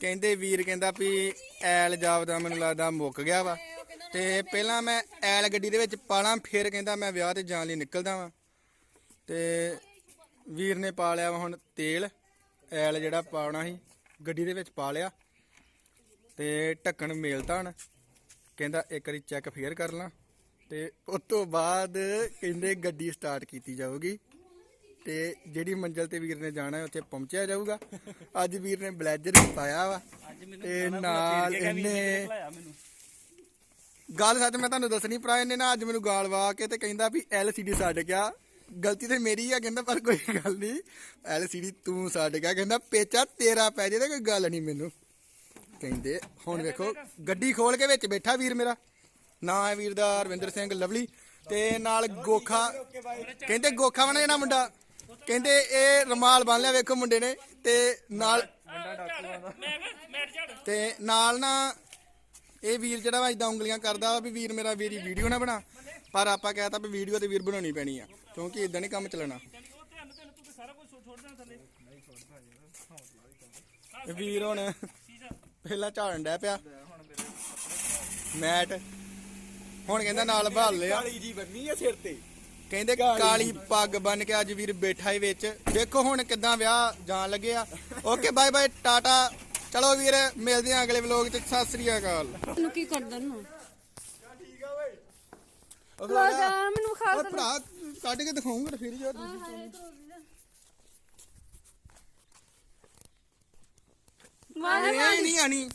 ਕਹਿੰਦੇ ਵੀਰ ਕਹਿੰਦਾ ਵੀ ਐਲ ਜਾਪਦਾ ਮੈਨੂੰ ਲੱਗਦਾ ਮੁੱਕ ਗਿਆ ਵਾ। ਤੇ ਪਹਿਲਾਂ ਮੈਂ ਐਲ ਗੱਡੀ ਦੇ ਵਿੱਚ ਪਾਲਾਂ, ਫਿਰ ਕਹਿੰਦਾ ਮੈਂ ਵਿਆਹ ਤੇ ਜਾਣ ਲਈ ਨਿਕਲਦਾ ਵਾਂ। ਤੇ ਵੀਰ ਨੇ ਪਾ ਲਿਆ ਵਾ ਹੁਣ ਤੇਲ, ਐਲ ਜਿਹੜਾ ਪਾਉਣਾ ਸੀ, ਗੱਡੀ ਦੇ ਵਿੱਚ ਪਾ ਲਿਆ। ਤੇ ਢੱਕਣ ਮੇਲਤਾ ਹਣ ਕਹਿੰਦਾ ਇੱਕ ਵਾਰੀ ਚੈੱਕ ਫੇਰ ਕਰ ਲਾਂ। ਤੇ ਉਸ ਤੋਂ ਬਾਅਦ ਕਹਿੰਦੇ ਗੱਡੀ ਸਟਾਰਟ ਕੀਤੀ ਜਾਊਗੀ। ਤੇ ਜਿਹੜੀ ਮੰਜ਼ਲ ਤੇ ਵੀਰ ਨੇ ਜਾਣਾ ਹੈ ਉੱਥੇ ਪਹੁੰਚਿਆ ਜਾਊਗਾ। ਅੱਜ ਵੀਰ ਨੇ ਬਲੇਜ਼ਰ ਵੀ ਪਾਇਆ ਵਾ। ਤੇ ਨਾਲ ਇਹਨੇ ਗੱਲ ਸੱਚ ਮੈਂ ਤੁਹਾਨੂੰ ਦੱਸਣੀ ਭਰਾ ਇਹਨੇ ਨਾ ਅੱਜ ਮੈਨੂੰ ਗਾਲ ਵਾ ਕੇ ਤੇ ਕਹਿੰਦਾ ਵੀ LCD ਛੱਡ ਗਿਆ। ਗਲਤੀ ਤੇ ਮੇਰੀ ਆ ਕਹਿੰਦਾ ਪਰ ਕੋਈ ਗੱਲ ਨਹੀਂ। LCD ਤੂੰ ਛੱਡ ਗਿਆ ਕਹਿੰਦਾ ਪੇਚਾ ਤੇਰਾ ਪੈ ਜੇ ਤੇ ਕੋਈ ਗੱਲ ਨਹੀਂ ਮੈਨੂੰ। ਕਹਿੰਦੇ ਹੁਣ ਵੇਖੋ ਗੱਡੀ ਖੋਲ ਕੇ ਵਿੱਚ ਬੈਠਾ ਵੀਰ ਮੇਰਾ। ਨਾਂ ਹੈ ਵੀਰ ਦਾ ਰਵਿੰਦਰ ਸਿੰਘ ਲਵਲੀ ਤੇ ਨਾਲ ਗੋਖਾ ਕਹਿੰਦੇ ਗੋਖਾ ਬਣਾ ਜਿਹੜਾ ਮੁੰਡਾ। ਕਹਿੰਦੇ ਇਹ ਰਮਾਲ ਬੰਨ ਲਿਆ ਵੇਖੋ ਮੁੰਡੇ ਨੇ ਤੇ ਨਾਲ ਤੇ ਨਾਲ ਨਾ ਇਹ ਵੀਰ ਜਿਹੜਾ ਵਾ ਇਦਾਂ ਉਂਗਲੀਆਂ ਕਰਦਾ ਵਾ ਵੀ ਵੀਰ ਮੇਰਾ ਵੀਰੀ ਵੀਡੀਓ ਨਾ ਬਣਾ, ਪਰ ਆਪਾਂ ਕਹਿਤਾ ਵੀ ਵੀਡੀਓ ਤੇ ਵੀਰ ਬਣਾਉਣੀ ਪੈਣੀ ਆ, ਕਿਉਂਕਿ ਇਦਾਂ ਨਹੀਂ ਕੰਮ ਚੱਲਣਾ। ਇਹ ਵੀਰ ਹੁਣ ਪਹਿਲਾਂ ਝਾੜਨ ਡਿਆ ਪਿਆ। ਮੈਟ। ਹੁਣ ਕਹਿੰਦਾ ਨਾਲ ਭਾਲ ਲਿਆ। ਕਾਲੀ ਜੀ ਬੰਨੀ ਆ ਸਿਰ ਤੇ। ਕਹਿੰਦੇ ਕਾਲੀ ਪੱਗ ਬੰਨ ਕੇ ਅੱਜ ਵੀਰ ਬੈਠਾ ਹੀ ਵਿੱਚ। ਦੇਖੋ ਹੁਣ ਕਿੱਦਾਂ ਵਿਆਹ ਜਾਣ ਲੱਗਿਆ ਓਕੇ ਬਾਏ ਬਾਏ ਟਾਟਾ। ਚਲੋ ਵੀਰ ਮਿਲਦੇ ਆਂ ਅਗਲੇ ਵਲੋਗ ਚ। ਸਤਿ ਸ੍ਰੀ ਅਕਾਲ। ਨੂੰ ਕੀ ਕਰਦਾ ਨੂੰ ਉਹ ਲਾਗਾ ਮੈਨੂੰ ਖਾ ਓਏ ਭਰਾ ਕੱਢ ਕੇ ਦਿਖਾਉਂਗਾ ਫਿਰ ਜੋ ਮਾਰੇ ਇਹ ਨਹੀਂ ਆਣੀ